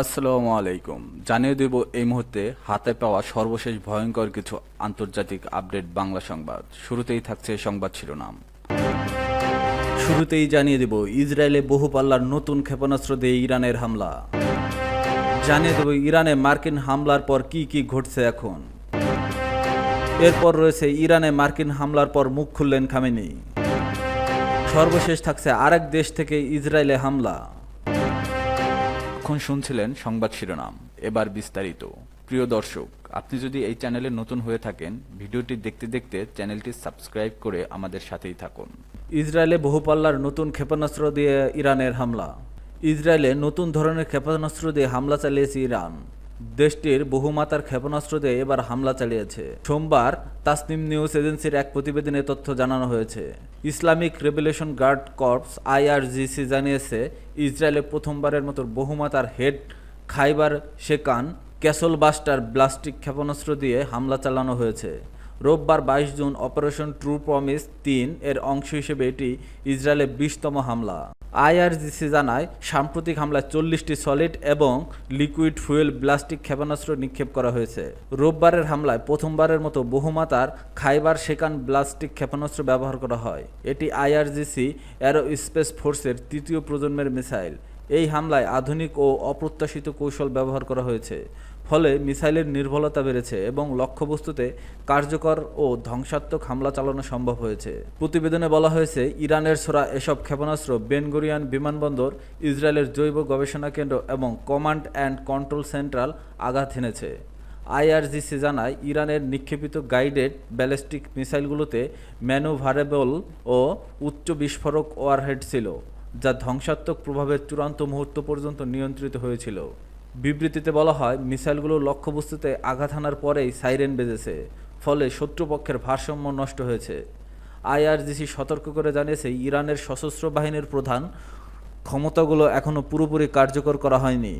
আসসালামু আলাইকুম। জানিয়ে দেব এই মুহূর্তে হাতে পাওয়া সর্বশেষ ভয়ঙ্কর কিছু আন্তর্জাতিক আপডেট বাংলা সংবাদ। শুরুতেই থাকছে সংবাদ শিরোনাম। শুরুতেই জানিয়ে দেব ইসরায়েলে বহু পাল্লার নতুন ক্ষেপণাস্ত্র দিয়ে ইরানের হামলা। জানিয়ে দেব ইরানে মার্কিন হামলার পর কি কি ঘটছে এখন। এরপর রয়েছে ইরানে মার্কিন হামলার পর মুখ খুললেন খামেনি। সর্বশেষ থাকছে আরেক দেশ থেকে ইসরায়েলে হামলা। এখন শুনছিলেন সংবাদ শিরোনাম, এবার বিস্তারিত। প্রিয় দর্শক, আপনি যদি এই চ্যানেলে নতুন হয়ে থাকেন, ভিডিওটি দেখতে দেখতে চ্যানেলটি সাবস্ক্রাইব করে আমাদের সাথেই থাকুন। ইসরায়েলে বহুপাল্লার নতুন ক্ষেপণাস্ত্র দিয়ে ইরানের হামলা। ইসরায়েলে নতুন ধরনের ক্ষেপণাস্ত্র দিয়ে হামলা চালিয়েছে ইরান। দেশটির বহুমাতার ক্ষেপণাস্ত্র দিয়ে এবার হামলা চালিয়েছে। সোমবার তাসনিম নিউজ এজেন্সির এক প্রতিবেদনে তথ্য জানানো হয়েছে। Islamic revolution guard corps IRGC জানিয়েছে, ইসরায়েলে প্রথমবারের মতো বহুমাতার head Khaibar Shekan castle buster ballistic ক্ষেপণাস্ত্র দিয়ে হামলা চালানো হয়েছে। রোববার বাইশ জুন অপারেশন ট্রু প্রমিস তিন এর অংশ হিসেবে এটি ইসরায়েলের বিশতম হামলা। আইআরজিসি জানায়, সাম্প্রতিক হামলায় চল্লিশটি সলিড এবং লিকুইড ফুয়েল ব্লাস্টিক ক্ষেপণাস্ত্র নিক্ষেপ করা হয়েছে। রোববারের হামলায় প্রথমবারের মতো বহুমাতার খাইবার শেকান ব্লাস্টিক ক্ষেপণাস্ত্র ব্যবহার করা হয়। এটি আইআরজিসি অ্যারো স্পেস ফোর্সের তৃতীয় প্রজন্মের মিসাইল। এই হামলায় আধুনিক ও অপ্রত্যাশিত কৌশল ব্যবহার করা হয়েছে। ফলে মিসাইলের নির্ভুলতা বেড়েছে এবং লক্ষ্যবস্তুতে কার্যকর ও ধ্বংসাত্মক হামলা চালানো সম্ভব হয়েছে। প্রতিবেদনে বলা হয়েছে, ইরানের ছোড়া এসব ক্ষেপণাস্ত্র বেনগরিয়ান বিমানবন্দর, ইসরায়েলের জৈব গবেষণা কেন্দ্র এবং কমান্ড অ্যান্ড কন্ট্রোল সেন্ট্রাল আঘাত হেনেছে। আইআরজিসি জানায়, ইরানের নিক্ষেপিত গাইডেড ব্যালিস্টিক মিসাইলগুলোতে ম্যানুভারেবল ও উচ্চ বিস্ফোরক ওয়ারহেড ছিল, যা ধ্বংসাত্মক প্রভাবের চূড়ান্ত মুহূর্ত পর্যন্ত নিয়ন্ত্রিত হয়েছিল। বিবৃতিতে বলা হয়, মিসাইলগুলো লক্ষ্যবস্তুতে আঘাত হানার পরেই সাইরেন বেজেছে, ফলে শত্রুপক্ষের ভারসাম্য নষ্ট হয়েছে। আইআরজিসি সতর্ক করে জানিয়েছে, ইরানের সশস্ত্র বাহিনীর প্রধান ক্ষমতাগুলো এখনও পুরোপুরি কার্যকর করা হয়নি।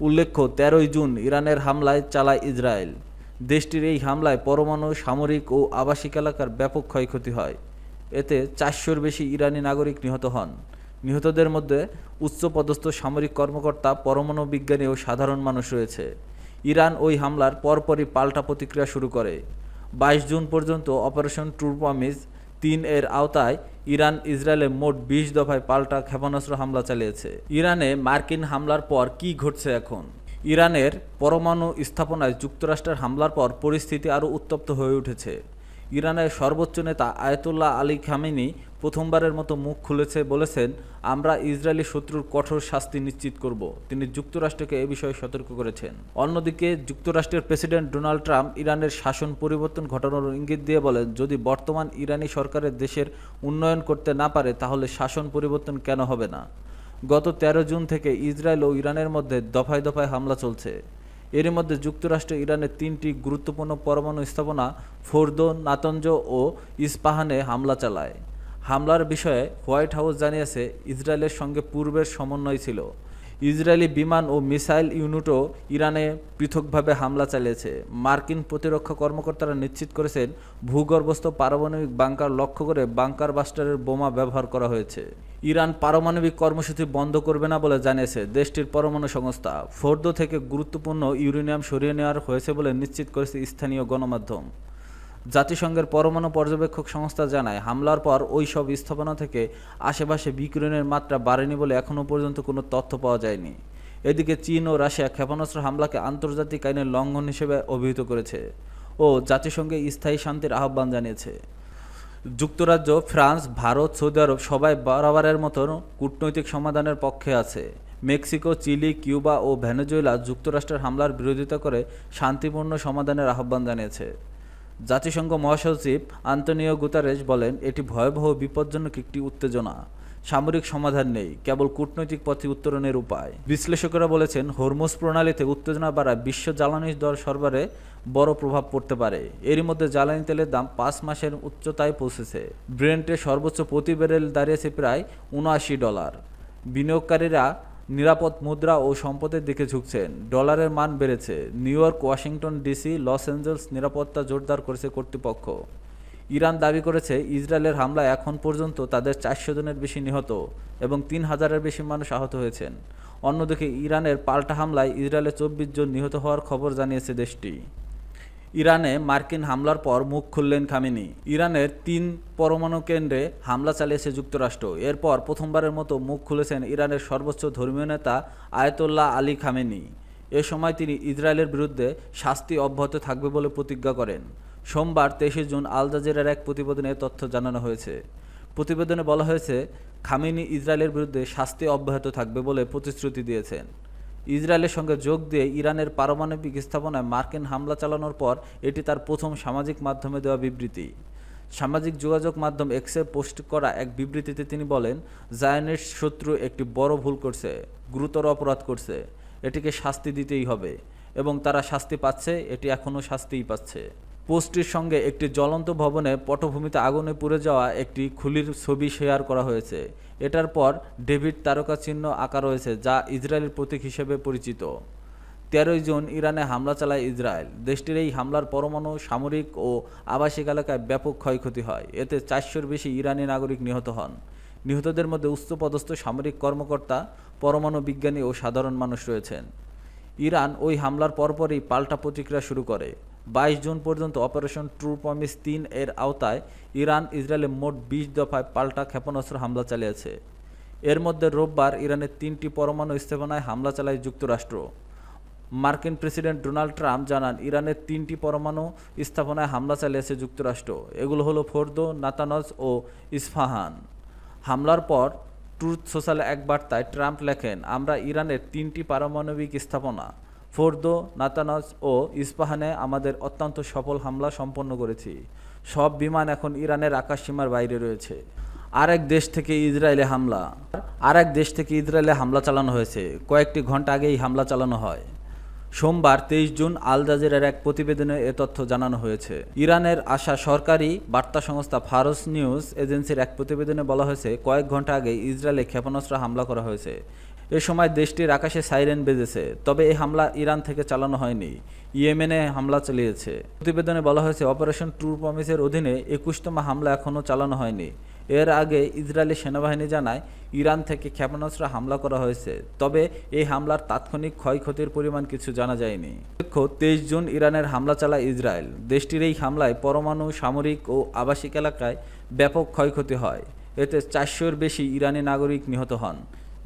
উল্লেখ্য, তেরোই জুন ইরানের হামলায় চালায় ইসরায়েল। দেশটির এই হামলায় পরমাণু, সামরিক ও আবাসিক এলাকার ব্যাপক ক্ষয়ক্ষতি হয়। এতে চারশোর বেশি ইরানি নাগরিক নিহত হন। নিহতদের মধ্যে উচ্চপদস্থ সামরিক কর্মকর্তা, পরমাণু বিজ্ঞানী ও সাধারণ মানুষ রয়েছে। ইরান ওই হামলার পরপরই পাল্টা প্রতিক্রিয়া শুরু করে। বাইশ জুন পর্যন্ত অপারেশন ট্রুপামিজ তিন এর আওতায় ইরান ইসরায়েলে মোট বিশ দফায় পাল্টা ক্ষেপণাস্ত্র হামলা চালিয়েছে। ইরানে মার্কিন হামলার পর কি ঘটছে এখন? ইরানের পরমাণু স্থাপনায় যুক্তরাষ্ট্রের হামলার পর পরিস্থিতি আরও উত্তপ্ত হয়ে উঠেছে। ইরানের সর্বোচ্চ নেতা আয়তুল্লাহ আলী খামেনি প্রথমবারের মতো মুখ খুলেছে বলেছেন, আমরা ইসরায়েলি শত্রুর কঠোর শাস্তি নিশ্চিত করব। তিনি যুক্তরাষ্ট্রকে এ বিষয়ে সতর্ক করেছেন। অন্যদিকে, যুক্তরাষ্ট্রের প্রেসিডেন্ট ডোনাল্ড ট্রাম্প ইরানের শাসন পরিবর্তন ঘটানোর ইঙ্গিত দিয়ে বলেন, যদি বর্তমান ইরানি সরকারের দেশের উন্নয়ন করতে না পারে, তাহলে শাসন পরিবর্তন কেন হবে না? গত তেরো জুন থেকে ইসরায়েল ও ইরানের মধ্যে দফায় দফায় হামলা চলছে। এর মধ্যে যুক্তরাষ্ট্র ইরানের তিনটি গুরুত্বপূর্ণ পরমাণু স্থাপনা ফোরদো নাতঞ্জ ও ইস্পাহানে হামলা চালায়। হামলার বিষয়ে হোয়াইট হাউস জানিয়েছে, ইসরায়েলের সঙ্গে পূর্বের সমন্বয় ছিল। ইসরায়েলি বিমান ও মিসাইল ইউনিটও ইরানে পৃথকভাবে হামলা চালিয়েছে। মার্কিন প্রতিরক্ষা কর্মকর্তারা নিশ্চিত করেছেন, ভূগর্ভস্থ পারমাণবিক বাংকার লক্ষ্য করে বাংকার বাস্টারের বোমা ব্যবহার করা হয়েছে। ইরান পারমাণবিক কর্মসূচি বন্ধ করবে না বলে জানিয়েছে দেশটির পরমাণু সংস্থা। ফোর্দো থেকে গুরুত্বপূর্ণ ইউরেনিয়াম সরিয়ে নেওয়ার হয়েছে বলে নিশ্চিত করেছে স্থানীয় গণমাধ্যম। জাতিসংঘের পরমাণু পর্যবেক্ষক সংস্থা জানায়, হামলার পর ওই সব স্থাপনা থেকে আশেপাশে বিকিরণের মাত্রা বাড়েনি বলে এখনও পর্যন্ত কোনো তথ্য পাওয়া যায়নি। এদিকে চীন ও রাশিয়া ক্ষেপণাস্ত্র হামলাকে আন্তর্জাতিক আইনের লঙ্ঘন হিসেবে অভিহিত করেছে ও জাতিসংঘে স্থায়ী শান্তির আহ্বান জানিয়েছে। যুক্তরাজ্য, ফ্রান্স, ভারত, সৌদি আরব সবাই বরাবরের মতো কূটনৈতিক সমাধানের পক্ষে আছে। মেক্সিকো, চিলি, কিউবা ও ভেনেজুয়েলা যুক্তরাষ্ট্রের হামলার বিরোধিতা করে শান্তিপূর্ণ সমাধানের আহ্বান জানিয়েছে। জাতিসংঘ মহাসচিব আন্তনিও গুতারেস বলেন, এটি ভয়াবহ বিপজ্জনক একটি উত্তেজনা। সামরিক সমাধান নেই, কেবল কূটনৈতিক পথে উত্তরণের উপায়। বিশ্লেষকেরা বলেছেন, হরমোজ প্রণালীতে উত্তেজনা বাড়ায় বিশ্ব জ্বালানি দর সরবরাহে বড় প্রভাব পড়তে পারে। এরই মধ্যে জ্বালানি তেলের দাম পাঁচ মাসের উচ্চতায় পৌঁছেছে। ব্রেন্টে সর্বোচ্চ প্রতি ব্যারেল দাঁড়িয়েছে প্রায় উনআশি ডলার। বিনিয়োগকারীরা নিরাপদ মুদ্রা ও সম্পদের দিকে ঝুঁকছেন। ডলারের মান বেড়েছে। New York, Washington, DC, Los Angeles নিরাপত্তা জোরদার করেছে কর্তৃপক্ষ। ইরান দাবি করেছে ইসরায়েলের হামলায় এখন পর্যন্ত তাদের চারশো জনের বেশি নিহত এবং তিন হাজারের বেশি মানুষ আহত হয়েছেন। অন্যদিকে ইরানের পাল্টা হামলায় ইসরায়েলে চব্বিশ জন নিহত হওয়ার খবর জানিয়েছে দেশটি। ইরানে মার্কিন হামলার পর মুখ খুললেন খামেনি। ইরানের তিন পরমাণু কেন্দ্রে হামলা চালিয়েছে যুক্তরাষ্ট্র। এরপর প্রথমবারের মতো মুখ খুলেছেন ইরানের সর্বোচ্চ ধর্মীয় নেতা আয়তোল্লাহ আলী খামেনি। এ সময় তিনি ইসরায়েলের বিরুদ্ধে শাস্তি অব্যাহত থাকবে বলে প্রতিজ্ঞা করেন। সোমবার তেইশে জুন আল জাজিরার এক প্রতিবেদনে তথ্য জানানো হয়েছে। প্রতিবেদনে বলা হয়েছে, খামেনি ইসরায়েলের বিরুদ্ধে শাস্তি অব্যাহত থাকবে বলে প্রতিশ্রুতি দিয়েছেন। ইসরায়েলের সঙ্গে যোগ দিয়ে ইরানের পারমাণবিক স্থাপনায় মার্কিন হামলা চালানোর পর এটি তার প্রথম সামাজিক মাধ্যমে দেওয়া বিবৃতি। সামাজিক যোগাযোগ মাধ্যম এক্সে পোস্ট করা এক বিবৃতিতে তিনি বলেন, জায়নের শত্রু একটি বড় ভুল করছে, গুরুতর অপরাধ করছে। এটিকে শাস্তি দিতেই হবে এবং তারা শাস্তি পাচ্ছে, এটি এখনও শাস্তিই পাচ্ছে। পোস্টটির সঙ্গে একটি জ্বলন্ত ভবনে পটভূমিতে আগুনে পুড়ে যাওয়া একটি খুলির ছবি শেয়ার করা হয়েছে। এটার পর ডেভিড তারকা চিহ্ন আঁকা রয়েছে যা ইসরায়েলের প্রতীক হিসেবে পরিচিত। তেরোই জুন ইরানে হামলা চালায় ইসরায়েল। দেশটির এই হামলার পরমাণু, সামরিক ও আবাসিক এলাকায় ব্যাপক ক্ষয়ক্ষতি হয়। এতে চারশোর বেশি ইরানি নাগরিক নিহত হন। নিহতদের মধ্যে উচ্চপদস্থ সামরিক কর্মকর্তা, পরমাণু বিজ্ঞানী ও সাধারণ মানুষ রয়েছেন। ইরান ওই হামলার পরপরই পাল্টা প্রতিক্রিয়া শুরু করে। বাইশ জুন পর্যন্ত অপারেশন ট্রু প্রমিস তিন এর আওতায় ইরান, ইসরায়েলে মোট বিশ দফায় পাল্টা ক্ষেপণাস্ত্র হামলা চালিয়েছে। এর মধ্যে রোববার ইরানের তিনটি পরমাণু স্থাপনায় হামলা চালায় যুক্তরাষ্ট্র। মার্কিন প্রেসিডেন্ট ডোনাল্ড ট্রাম্প জানান, ইরানের তিনটি পরমাণু স্থাপনায় হামলা চালিয়েছে যুক্তরাষ্ট্র। এগুলো হলো ফোর্দো নাতানজ ও ইস্ফাহান। হামলার পর ট্রুথ সোশ্যালে এক বার্তায় ট্রাম্প লেখেন, আমরা ইরানের তিনটি পারমাণবিক স্থাপনা ফোর্দো, নাতানজ ও ইস্পাহানে আমাদের অত্যন্ত সফল হামলা সম্পন্ন করেছি। সব বিমান এখন ইরানের আকাশসীমার বাইরে রয়েছে। আরেক দেশ থেকে ইসরায়েলে হামলা। আরেক দেশ থেকে ইসরায়েলে হামলা চালানো হয়েছে। কয়েকটি ঘণ্টা আগেই হামলা চালানো হয়। সোমবার তেইশ জুন আল জাজিরার এক প্রতিবেদনে এ তথ্য জানানো হয়েছে। ইরানের আসা সরকারি বার্তা সংস্থা ফারস নিউজ এজেন্সির এক প্রতিবেদনে বলা হয়েছে, কয়েক ঘণ্টা আগে ইসরায়েলে ক্ষেপণাস্ত্র হামলা করা হয়েছে। এ সময় দেশটির আকাশে সাইরেন বেজেছে, তবে এই হামলা ইরান থেকে চালানো হয়নি। ইয়েমেনে হামলা চালিয়েছে। প্রতিবেদনে বলা হয়েছে, অপারেশন ট্রু প্রমিসের অধীনে একুশতম হামলা এখনও চালানো হয়নি। এর আগে ইসরায়েলি সেনাবাহিনী জানায়, ইরান থেকে ক্ষেপণাস্ত্র হামলা করা হয়েছে, তবে এই হামলার তাৎক্ষণিক ক্ষয়ক্ষতির পরিমাণ কিছু জানা যায়নি। উল্লেখ্য তেইশ জুন ইরানের হামলা চালায় ইসরায়েল। দেশটির এই হামলায় পরমাণু, সামরিক ও আবাসিক এলাকায় ব্যাপক ক্ষয়ক্ষতি হয়। এতে চারশোর বেশি ইরানি নাগরিক নিহত হন।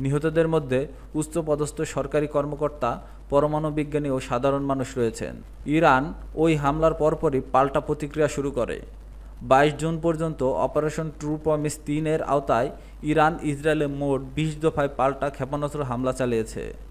নিহতদের মধ্যে উচ্চপদস্থ সরকারি কর্মকর্তা, পরমাণু বিজ্ঞানী ও সাধারণ মানুষ রয়েছেন। ইরান ওই হামলার পরপরই পাল্টা প্রতিক্রিয়া শুরু করে। বাইশ জুন পর্যন্ত অপারেশন ট্রু প্রমিস তিনের আওতায় ইরান ইসরায়েলে মোট বিশ দফায় পাল্টা ক্ষেপণাস্ত্র হামলা চালিয়েছে।